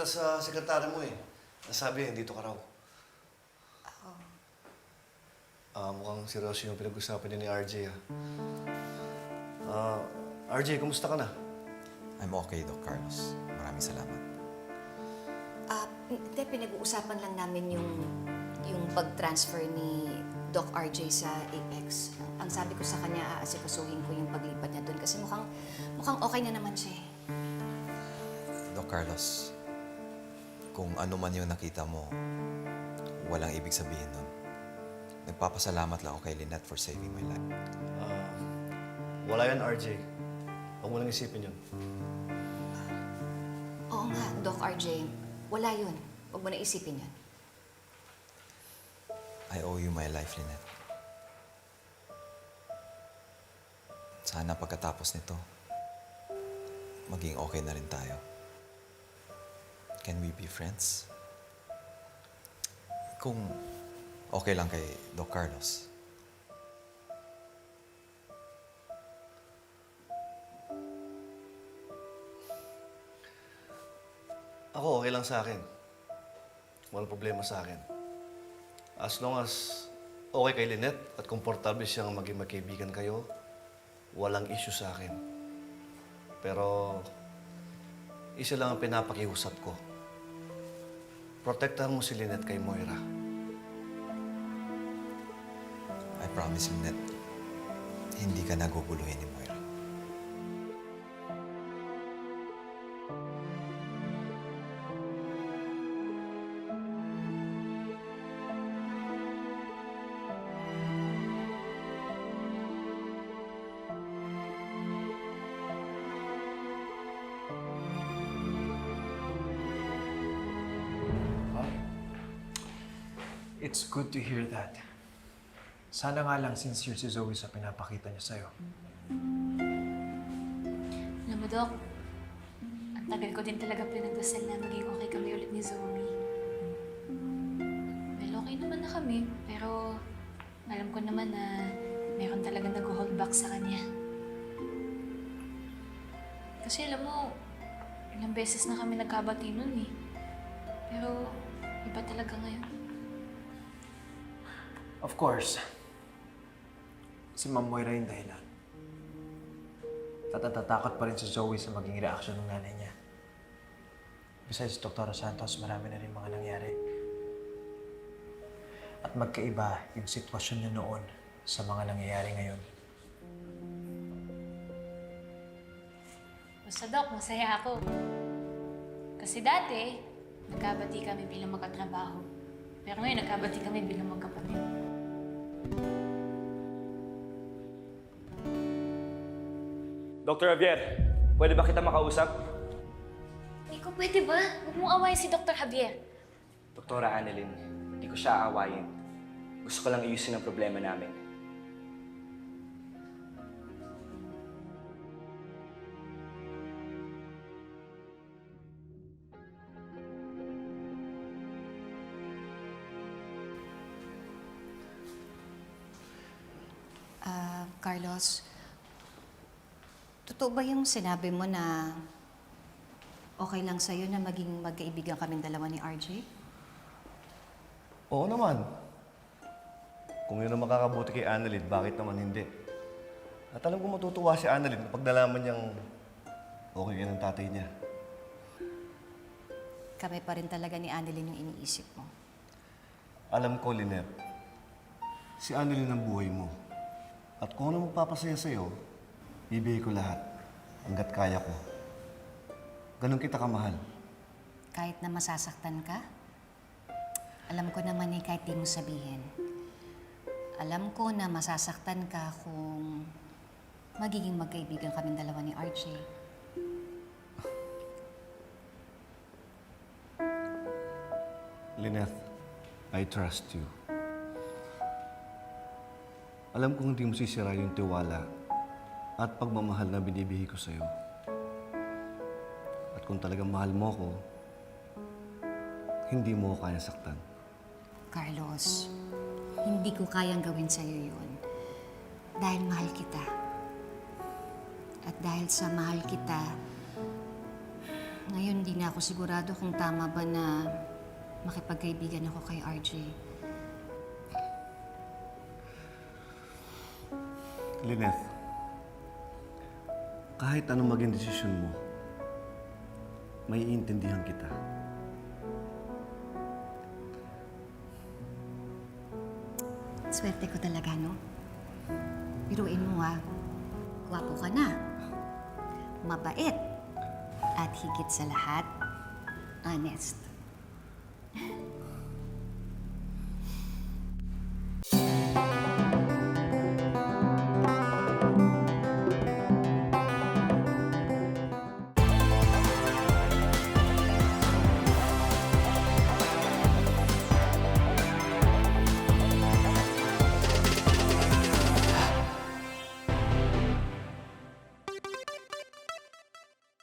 kita sa sekretary mo eh. Nasabi, dito ka raw. Ah, mukhang seryoso yung pinag-usapan niya ni RJ ah. Ah, RJ, kumusta ka na? I'm okay, Doc Carlos. Maraming salamat. Ah, hindi, pinag-uusapan lang namin yung, yung pag-transfer ni Doc RJ sa Apex. Ang sabi ko sa kanya, aasikasuhin ko yung paglipat niya doon kasi mukhang, mukhang okay na naman siya eh. Doc Carlos, kung ano man yung nakita mo, walang ibig sabihin nun. Nagpapasalamat lang ako kay Lynette for saving my life. Ah, wala yan, RJ. Huwag mo lang isipin yun. Oo nga, Doc RJ, wala yun. Huwag mo na isipin yun. I owe you my life, Lynette. Sana pagkatapos nito, maging okay na rin tayo. Can we be friends? Kung okay lang kay Doc Carlos. Ako, okay lang sa akin. Walang problema sa akin. As long as okay kay Lynette at komportable siyang maging magkaibigan kayo, walang issue sa akin. Pero, isa lang ang pinapakiusap ko. Protektahan mo si Lynette kay Moira. I promise, Lynette, hindi ka naguguluhin ni Moira. It's good to hear that. Sana nga lang sincere si Zoe sa pinapakita niya sa'yo. Alam mo, Doc, ang tagal ko din talaga pinagdasal na maging okay kami ulit ni Zoe. Well, okay naman na kami, pero alam ko naman na meron talaga nag-hold back sa kanya. Kasi alam mo, ilang beses na kami nagkabati nun eh. Pero iba talaga ngayon. Of course, si Ma'am Moira yung dahilan. Tatatatakot pa rin si Zoe sa maging reaksyon ng nanay niya. Besides, Dr. Santos, marami na rin mga nangyari. At magkaiba yung sitwasyon niya noon sa mga nangyayari ngayon. Basta Doc, masaya ako. Kasi dati, nagkabati kami bilang magkatrabaho. Pero ngayon, nagkabati kami bilang magkapatid. Dr. Javier, pwede ba kita makausap? Ikaw, pwede ba? Huwag mong awayin si Dr. Javier. Doktora Annalyn, hindi ko siya aawayin. Gusto ko lang ayusin ang problema namin. Ah, Carlos, totoo ba yung sinabi mo na okay lang sa'yo na maging magkaibigan kaming dalawa ni RJ? Oo naman. Kung yun ang makakabuti kay Annalyn, bakit naman hindi? At alam ko matutuwa si Annalyn kapag nalaman niyang okay yan ang tatay niya. Kami pa rin talaga ni Annalyn yung iniisip mo. Alam ko, Lynette, si Annalyn ang buhay mo. At kung ano magpapasaya sa'yo, bibigay ko lahat hanggat kaya ko. Ganon kita kamahal. Kahit na masasaktan ka, alam ko naman eh kahit di mo sabihin. Alam ko na masasaktan ka kung magiging magkaibigan kaming dalawa ni RJ. Lynette, I trust you. Alam kong hindi mo sisira yung tiwala at pagmamahal na binibihi ko sa'yo. At kung talagang mahal mo ko, hindi mo ko kaya saktan. Carlos, hindi ko kayang gawin sa'yo yun. Dahil mahal kita. At dahil sa mahal kita, Ngayon, hindi na ako sigurado kung tama ba na makipagkaibigan ako kay RJ. Lynette, kahit anong maging desisyon mo, may iintindihan kita. Swerte ko talaga, no? Biruin mo ah, gwapo ka na, mabait, at higit sa lahat, honest.